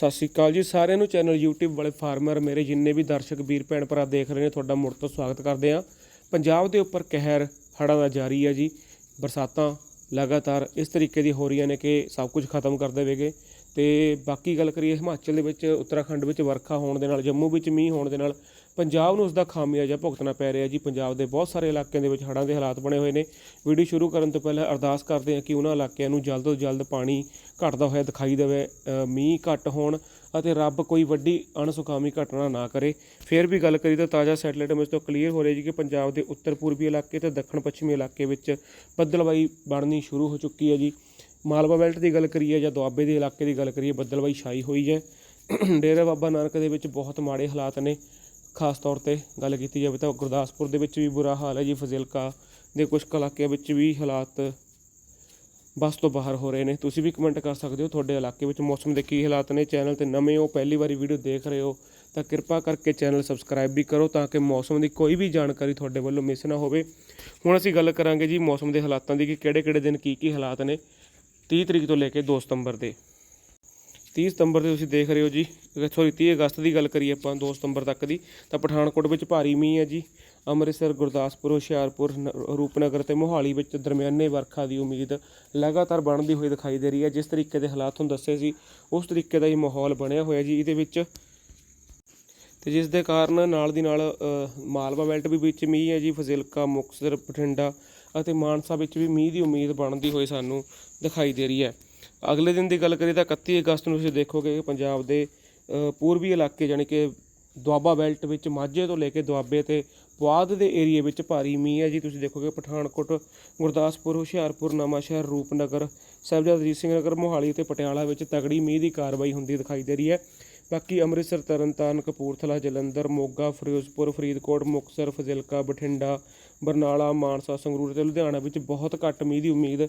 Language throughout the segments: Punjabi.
ਸਤਿ ਸ਼੍ਰੀ ਅਕਾਲ ਜੀ ਸਾਰਿਆਂ ਨੂੰ। ਚੈਨਲ YouTube ਵਾਲੇ ਫਾਰਮਰ ਮੇਰੇ ਜਿੰਨੇ ਵੀ ਦਰਸ਼ਕ, ਵੀਰ, ਭੈਣ, ਭਰਾ ਦੇਖ ਰਹੇ ਨੇ, ਤੁਹਾਡਾ ਮੁੜ ਤੋਂ ਸਵਾਗਤ ਕਰਦੇ ਆ ਪੰਜਾਬ ਦੇ ਉੱਪਰ ਕਹਿਰ ਹੜ੍ਹਾਂ ਦਾ ਜਾਰੀ ਹੈ ਜੀ। ਬਰਸਾਤਾਂ ਲਗਾਤਾਰ ਇਸ ਤਰੀਕੇ ਦੀ ਹੋ ਰਹੀਆਂ ਨੇ ਕਿ ਸਭ ਕੁਝ ਖਤਮ ਕਰ ਦੇਵੇਗੇ। ਤੇ ਬਾਕੀ ਗੱਲ ਕਰੀਏ, ਹਿਮਾਚਲ ਦੇ ਵਿੱਚ, ਉੱਤਰਾਖੰਡ ਵਿੱਚ ਵਰਖਾ ਹੋਣ ਦੇ ਨਾਲ, ਜੰਮੂ ਵਿੱਚ ਮੀਂਹ ਹੋਣ ਦੇ ਨਾਲ ਪੰਜਾਬ ਨੂੰ ਉਸ ਦਾ ਖਾਮਿਆਜਾ ਭੁਗਤਣਾ ਪੈ ਰਿਹਾ ਜੀ, ਪੰਜਾਬ ਦੇ ਬਹੁਤ ਸਾਰੇ ਇਲਾਕਿਆਂ ਦੇ ਵਿੱਚ ਹੜ੍ਹਾਂ ਦੇ ਹਾਲਾਤ ਬਣੇ ਹੋਏ ਨੇ। ਵੀਡੀਓ ਸ਼ੁਰੂ ਕਰਨ ਤੋਂ ਪਹਿਲਾਂ ਅਰਦਾਸ ਕਰਦੇ ਹਾਂ ਕਿ ਉਹਨਾਂ ਇਲਾਕਿਆਂ ਨੂੰ ਜਲਦ ਤੋਂ ਜਲਦ ਪਾਣੀ ਘਟਦਾ ਹੋਇਆ ਦਿਖਾਈ ਦੇਵੇ ਮੀਂਹ ਘੱਟ ਹੋਣ ਅਤੇ ਰੱਬ ਕੋਈ ਵੱਡੀ ਅਣਸੁਖਾਵੀ ਘਟਨਾ ਨਾ ਕਰੇ। ਫਿਰ ਵੀ ਗੱਲ ਕਰੀ ਤਾਂ ਤਾਜ਼ਾ ਸੈਟੇਲਾਈਟ ਇਮੇਜ ਤੋਂ ਕਲੀਅਰ ਹੋ ਰਿਹਾ ਜੀ ਕਿ ਪੰਜਾਬ ਦੇ ਉੱਤਰ ਪੂਰਬੀ ਇਲਾਕੇ ਤੇ ਦੱਖਣ ਪੱਛਮੀ ਇਲਾਕੇ ਵਿੱਚ ਬੱਦਲਬਾਈ ਬਣਨੀ ਸ਼ੁਰੂ ਹੋ ਚੁੱਕੀ ਹੈ ਜੀ। ਮਾਲਵਾ ਬੈਲਟ ਦੀ ਗੱਲ ਕਰੀਏ ਜਾਂ ਦੁਆਬੇ ਦੇ ਇਲਾਕੇ ਦੀ ਗੱਲ ਕਰੀਏ ਬੱਦਲਬਾਈ ਛਾਈ ਹੋਈ ਹੈ। ਡੇਰਾ ਬਾਬਾ ਨਾਨਕ ਦੇ ਵਿੱਚ ਬਹੁਤ ਮਾੜੇ ਹਾਲਾਤ ਨੇ। ਖਾਸ ਤੌਰ ਤੇ ਗੱਲ ਕੀਤੀ ਜਾਵੇ ਤਾਂ ਗੁਰਦਾਸਪੁਰ ਦੇ ਵਿੱਚ ਵੀ ਬੁਰਾ ਹਾਲ ਹੈ ਜੀ, ਫਜ਼ਿਲਕਾ ਦੇ ਕੁਝ ਕੁ ਇਲਾਕਿਆਂ ਵਿੱਚ ਵੀ ਹਾਲਾਤ ਬਸ ਤੋਂ ਬਾਹਰ ਹੋ ਰਹੇ ਨੇ। ਤੁਸੀਂ ਵੀ ਕਮੈਂਟ ਕਰ ਸਕਦੇ ਹੋ ਤੁਹਾਡੇ ਇਲਾਕੇ ਵਿੱਚ ਮੌਸਮ ਦੇ ਕੀ ਹਾਲਾਤ ਨੇ। ਚੈਨਲ ਤੇ ਨਵੇਂ ਹੋ, ਪਹਿਲੀ ਵਾਰੀ ਵੀਡੀਓ ਦੇਖ ਰਹੇ ਹੋ, ਤਾਂ ਕਿਰਪਾ ਕਰਕੇ ਚੈਨਲ ਸਬਸਕ੍ਰਾਈਬ ਵੀ ਕਰੋ ਤਾਂ ਕਿ ਮੌਸਮ ਦੀ ਕੋਈ ਵੀ ਜਾਣਕਾਰੀ ਤੁਹਾਡੇ ਵੱਲੋਂ ਮਿਸ ਨਾ ਹੋਵੇ। ਹੁਣ ਅਸੀਂ ਗੱਲ ਕਰਾਂਗੇ ਜੀ ਮੌਸਮ ਦੇ ਹਾਲਾਤਾਂ ਦੀ ਕਿ ਕਿਹੜੇ-ਕਿਹੜੇ ਦਿਨ ਕੀ ਕੀ ਹਾਲਾਤ ਨੇ। 30 ਤਰੀਕ ਤੋਂ ਲੈ ਕੇ 2 ਸਤੰਬਰ ਦੇ। 30 ਸਤੰਬਰ ਤੇ ਤੁਸੀਂ ਦੇਖ ਰਹੇ ਹੋ ਜੀ। ਸੌਰੀ 30 ਅਗਸਤ ਦੀ ਗੱਲ ਕਰੀਏ ਆਪਾਂ 2 ਸਤੰਬਰ ਤੱਕ ਦੀ, ਤਾਂ ਪਠਾਨਕੋਟ ਵਿੱਚ ਭਾਰੀ ਮੀਂਹ ਹੈ ਜੀ। ਅੰਮ੍ਰਿਤਸਰ, ਗੁਰਦਾਸਪੁਰ, ਹੁਸ਼ਿਆਰਪੁਰ, ਨ- ਰੂਪਨਗਰ ਤੇ ਮੋਹਾਲੀ ਵਿੱਚ ਦਰਮਿਆਨੇ ਵਰਖਾ ਦੀ ਉਮੀਦ ਲਗਾਤਾਰ ਬਣਦੀ ਹੋਈ ਦਿਖਾਈ ਦੇ ਰਹੀ ਹੈ। ਜਿਸ ਤਰੀਕੇ ਦੇ ਹਾਲਾਤ ਤੁਹਾਨੂੰ ਦੱਸੇ ਸੀ, ਉਸ ਤਰੀਕੇ ਦਾ ਹੀ ਮਾਹੌਲ ਬਣਿਆ ਹੋਇਆ ਜੀ ਇਹਦੇ ਵਿੱਚ। ਤੇ ਜਿਸ ਦੇ ਕਾਰਨ ਨਾਲ ਦੀ ਨਾਲ ਮਾਲਵਾ ਬੈਲਟ ਵੀ ਵਿੱਚ ਮੀਂਹ ਹੈ ਜੀ, ਫਜ਼ਿਲਕਾ, ਮੁਕਤਸਰ, ਬਠਿੰਡਾ ਅਤੇ ਮਾਨਸਾ ਵਿੱਚ ਵੀ ਮੀਂਹ ਦੀ ਉਮੀਦ ਬਣਦੀ ਹੋਈ ਸਾਨੂੰ ਦਿਖਾਈ ਦੇ ਰਹੀ ਹੈ। ਅਗਲੇ ਦਿਨ ਦੀ ਗੱਲ ਕਰੀਏ ਤਾਂ 31 ਅਗਸਤ ਨੂੰ ਤੁਸੀਂ ਦੇਖੋਗੇ ਕਿ ਪੰਜਾਬ ਦੇ ਪੂਰਬੀ ਇਲਾਕੇ ਜਾਣੀ ਕਿ ਦੁਆਬਾ ਬੈਲਟ ਵਿੱਚ ਮਾਝੇ ਤੋਂ ਲੈ ਕੇ ਦੁਆਬੇ ਤੇ ਪੁਆਧ ਦੇ ਏਰੀਏ ਵਿੱਚ ਭਾਰੀ ਮੀਂਹ ਹੈ ਜੀ। ਤੁਸੀਂ ਦੇਖੋਗੇ ਪਠਾਨਕੋਟ, ਗੁਰਦਾਸਪੁਰ, ਹੁਸ਼ਿਆਰਪੁਰ, ਨਵਾਂਸ਼ਹਿਰ, ਰੂਪਨਗਰ, ਸਾਹਿਬਜ਼ਾਦਾ ਅਜੀਤ ਸਿੰਘ ਨਗਰ, ਮੋਹਾਲੀ ਤੇ ਪਟਿਆਲਾ ਵਿੱਚ ਤਗੜੀ ਮੀਂਹ ਦੀ ਕਾਰਵਾਈ ਹੁੰਦੀ ਦਿਖਾਈ ਦੇ ਰਹੀ ਹੈ। ਬਾਕੀ ਅੰਮ੍ਰਿਤਸਰ, ਤਰਨਤਾਰਨ, ਕਪੂਰਥਲਾ, ਜਲੰਧਰ, ਮੋਗਾ, ਫਿਰੋਜ਼ਪੁਰ, ਫਰੀਦਕੋਟ, ਮੁਕਤਸਰ, ਫਜ਼ਿਲਕਾ, ਬਠਿੰਡਾ, ਬਰਨਾਲਾ, ਮਾਨਸਾ, ਸੰਗਰੂਰ ਤੇ ਲੁਧਿਆਣਾ ਵਿੱਚ ਬਹੁਤ ਘੱਟ ਮੀਂਹ ਦੀ ਉਮੀਦ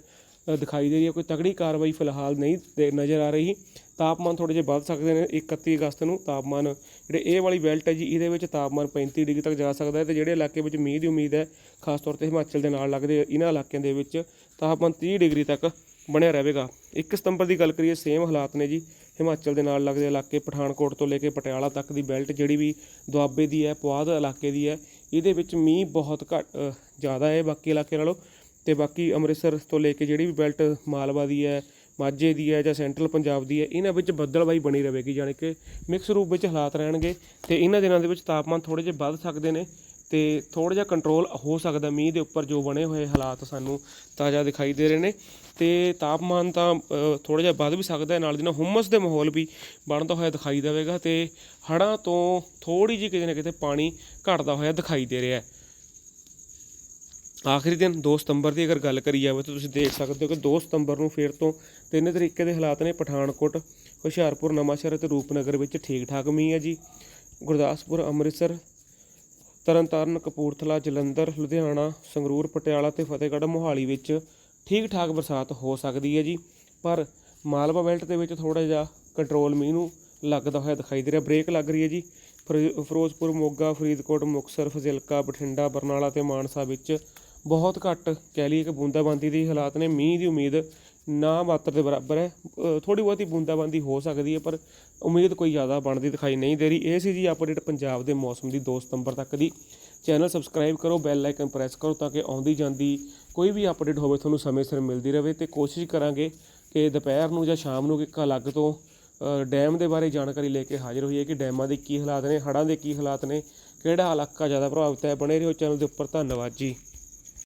ਦਿਖਾਈ ਦੇ ਰਹੀ ਹੈ। ਕੋਈ ਤਗੜੀ ਕਾਰਵਾਈ ਫਿਲਹਾਲ ਨਹੀਂ ਦੇ- ਨਜ਼ਰ ਆ ਰਹੀ। ਤਾਪਮਾਨ ਥੋੜੇ ਜਿਹੇ ਵੱਧ ਸਕਦੇ ਨੇ 31 ਅਗਸਤ ਨੂੰ ਤਾਪਮਾਨ। ਜਿਹੜੇ ਇਹ ਵਾਲੀ ਬੈਲਟ ਹੈ ਜੀ, ਇਹਦੇ ਵਿੱਚ ਤਾਪਮਾਨ 35 ਡਿਗਰੀ ਤੱਕ ਜਾ ਸਕਦਾ ਹੈ ਤੇ ਜਿਹੜੇ ਇਲਾਕੇ ਵਿੱਚ ਮੀਂਹ ਦੀ ਉਮੀਦ ਹੈ, ਖਾਸ ਤੌਰ ਤੇ ਹਿਮਾਚਲ ਦੇ ਨਾਲ ਲੱਗਦੇ ਇਹਨਾਂ ਇਲਾਕਿਆਂ ਦੇ ਵਿੱਚ ਤਾਪਮਾਨ 30 ਡਿਗਰੀ ਤੱਕ ਬਣਿਆ ਰਹੇਗਾ। 1 ਸਤੰਬਰ ਦੀ ਗੱਲ ਕਰੀਏ ਸੇਮ ਹਾਲਾਤ ਨੇ ਜੀ। ਹਿਮਾਚਲ ਦੇ ਨਾਲ ਲੱਗਦੇ ਇਲਾਕੇ ਪਠਾਨਕੋਟ ਤੋਂ ਲੈ ਕੇ ਪਟਿਆਲਾ ਤੱਕ ਦੀ ਬੈਲਟ ਜਿਹੜੀ ਵੀ ਦੁਆਬੇ ਦੀ ਹੈ, ਪੁਆਧ ਇਲਾਕੇ ਦੀ ਹੈ, ਇਹਦੇ ਵਿੱਚ ਮੀਂਹ ਬਹੁਤ ਘੱਟ ਜ਼ਿਆਦਾ ਹੈ ਬਾਕੀ ਇਲਾਕੇ ਨਾਲੋਂ। ਤੇ ਬਾਕੀ ਅੰਮ੍ਰਿਤਸਰ ਤੋਂ ਲੈ ਕੇ ਜਿਹੜੀ ਵੀ ਬੈਲਟ ਮਾਲਵਾ ਦੀ ਹੈ, ਮਾਝੇ ਦੀ ਹੈ ਜਾਂ ਸੈਂਟਰਲ ਪੰਜਾਬ ਦੀ ਹੈ, ਇਹਨਾਂ ਵਿੱਚ ਬੱਦਲਬਾਈ ਬਣੀ ਰਹੇਗੀ ਜਾਣੀ ਕਿ ਮਿਕਸ ਰੂਪ ਵਿੱਚ ਹਾਲਾਤ ਰਹਿਣਗੇ ਤੇ ਇਹਨਾਂ ਦਿਨਾਂ ਦੇ ਵਿੱਚ ਤਾਪਮਾਨ ਥੋੜੇ ਜਿਹੇ ਵੱਧ ਸਕਦੇ ਨੇ ਤੇ ਥੋੜਾ ਜਿਹਾ ਕੰਟਰੋਲ ਹੋ ਸਕਦਾ ਮੀਂਹ ਦੇ ਉੱਪਰ ਜੋ ਬਣੇ ਹੋਏ ਹਾਲਾਤ ਸਾਨੂੰ ਤਾਜ਼ਾ ਦਿਖਾਈ ਦੇ ਰਹੇ ਨੇ ਤੇ ਤਾਪਮਾਨ ਤਾਂ ਥੋੜਾ ਜਿਹਾ ਵੱਧ ਵੀ ਸਕਦਾ ਹੈ, ਨਾਲ ਦੀ ਨਾਲ ਹੁਮਸ ਦੇ ਮਾਹੌਲ ਵੀ ਬਣਦਾ ਹੋਇਆ ਦਿਖਾਈ ਦੇਵੇਗਾ ਤੇ ਹੜ੍ਹਾਂ ਤੋਂ ਥੋੜੀ ਜਿਹੀ ਕਿਤੇ ਨਾ ਕਿਤੇ ਪਾਣੀ ਘਟਦਾ ਹੋਇਆ ਦਿਖਾਈ ਦੇ ਰਿਹਾ ਹੈ। ਆਖਰੀ ਦਿਨ 2 ਸਤੰਬਰ ਦੀ ਅਗਰ ਗੱਲ ਕਰੀ ਜਾਵੇ ਤਾਂ ਤੁਸੀਂ ਦੇਖ ਸਕਦੇ ਹੋ ਕਿ 2 ਸਤੰਬਰ ਨੂੰ ਫਿਰ ਤੋਂ ਤਿੰਨ ਤਰੀਕੇ ਦੇ ਹਾਲਾਤ ਨੇ, ਪਠਾਨਕੋਟ, ਹੁਸ਼ਿਆਰਪੁਰ, ਨਵਾਂਸ਼ਹਿਰ ਅਤੇ ਰੂਪਨਗਰ ਵਿੱਚ ਠੀਕ ਠਾਕ ਮੀਂਹ ਹੈ ਜੀ। ਗੁਰਦਾਸਪੁਰ, ਅੰਮ੍ਰਿਤਸਰ, ਤਰਨਤਾਰਨ, ਕਪੂਰਥਲਾ, ਜਲੰਧਰ, ਲੁਧਿਆਣਾ, ਸੰਗਰੂਰ, ਪਟਿਆਲਾ ਤੇ ਫਤਿਹਗੜ੍ਹ ਮੋਹਾਲੀ ਵਿੱਚ ਠੀਕ ਠਾਕ ਬਰਸਾਤ ਹੋ ਸਕਦੀ ਹੈ ਜੀ। ਪਰ ਮਾਲਵਾ ਬੈਲਟ ਦੇ ਵਿੱਚ ਥੋੜਾ ਜਿਹਾ ਕੰਟਰੋਲ ਮੀਂਹ ਨੂੰ ਲੱਗਦਾ ਹੋਇਆ ਦਿਖਾਈ ਦੇ ਰਿਹਾ, ਬ੍ਰੇਕ ਲੱਗ ਰਹੀ ਹੈ ਜੀ। ਫਿਰੋ- ਫਿਰੋਜ਼ਪੁਰ, ਮੋਗਾ, ਫਰੀਦਕੋਟ, ਮੁਕਤਸਰ, ਫਜ਼ਿਲਕਾ, ਬਠਿੰਡਾ, ਬਰਨਾਲਾ ਤੇ ਮਾਨਸਾ ਵਿੱਚ ਬਹੁਤ ਘੱਟ ਕਹਿ ਲਈਏ ਕਿ ਬੂੰਦਾਬਾਂਦੀ ਦੇ ਹਾਲਾਤ ਨੇ। ਮੀਂਹ ਦੀ ਉਮੀਦ ਨਾ ਮਾਤਰ ਦੇ ਬਰਾਬਰ ਹੈ। ਥੋੜੀ ਬਹੁਤੀ ਬੂੰਦਾਬਾਂਦੀ ਹੋ ਸਕਦੀ ਹੈ, ਪਰ ਉਮੀਦ ਕੋਈ ਜ਼ਿਆਦਾ ਬਣਦੀ ਦਿਖਾਈ ਨਹੀਂ ਦੇ ਰਹੀ। ਇਹ ਸੀ ਜੀ ਅਪਡੇਟ ਪੰਜਾਬ ਦੇ ਮੌਸਮ ਦੀ 2 ਸਤੰਬਰ ਤੱਕ ਦੀ। ਚੈਨਲ ਸਬਸਕ੍ਰਾਈਬ ਕਰੋ, ਬੈਲ ਆਈਕਨ ਪ੍ਰੈਸ ਕਰੋ ਤਾਂ ਕਿ ਆਉਂਦੀ ਜਾਂਦੀ ਕੋਈ ਵੀ ਅਪਡੇਟ ਹੋਵੇ, ਤੁਹਾਨੂੰ ਸਮੇਂ ਸਿਰ ਮਿਲਦੀ ਰਹੇ ਤੇ ਕੋਸ਼ਿਸ਼ ਕਰਾਂਗੇ ਕਿ ਦੁਪਹਿਰ ਨੂੰ ਜਾਂ ਸ਼ਾਮ ਨੂੰ ਇੱਕ ਅਲੱਗ ਤੋਂ ਡੈਮ ਦੇ ਬਾਰੇ ਜਾਣਕਾਰੀ ਲੈ ਕੇ ਹਾਜ਼ਰ ਹੋਈਏ ਕਿ ਡੈਮਾਂ ਦੇ ਕੀ ਹਾਲਾਤ ਨੇ, ਹੜ੍ਹਾਂ ਦੇ ਕੀ ਹਾਲਾਤ ਨੇ, ਕਿਹੜਾ ਇਲਾਕਾ ਜ਼ਿਆਦਾ ਪ੍ਰਭਾਵਿਤ ਹੈ। ਬਣੇ ਰਹੋ ਚੈਨਲ ਦੇ ਉੱਪਰ। ਧੰਨਵਾਦ ਜੀ।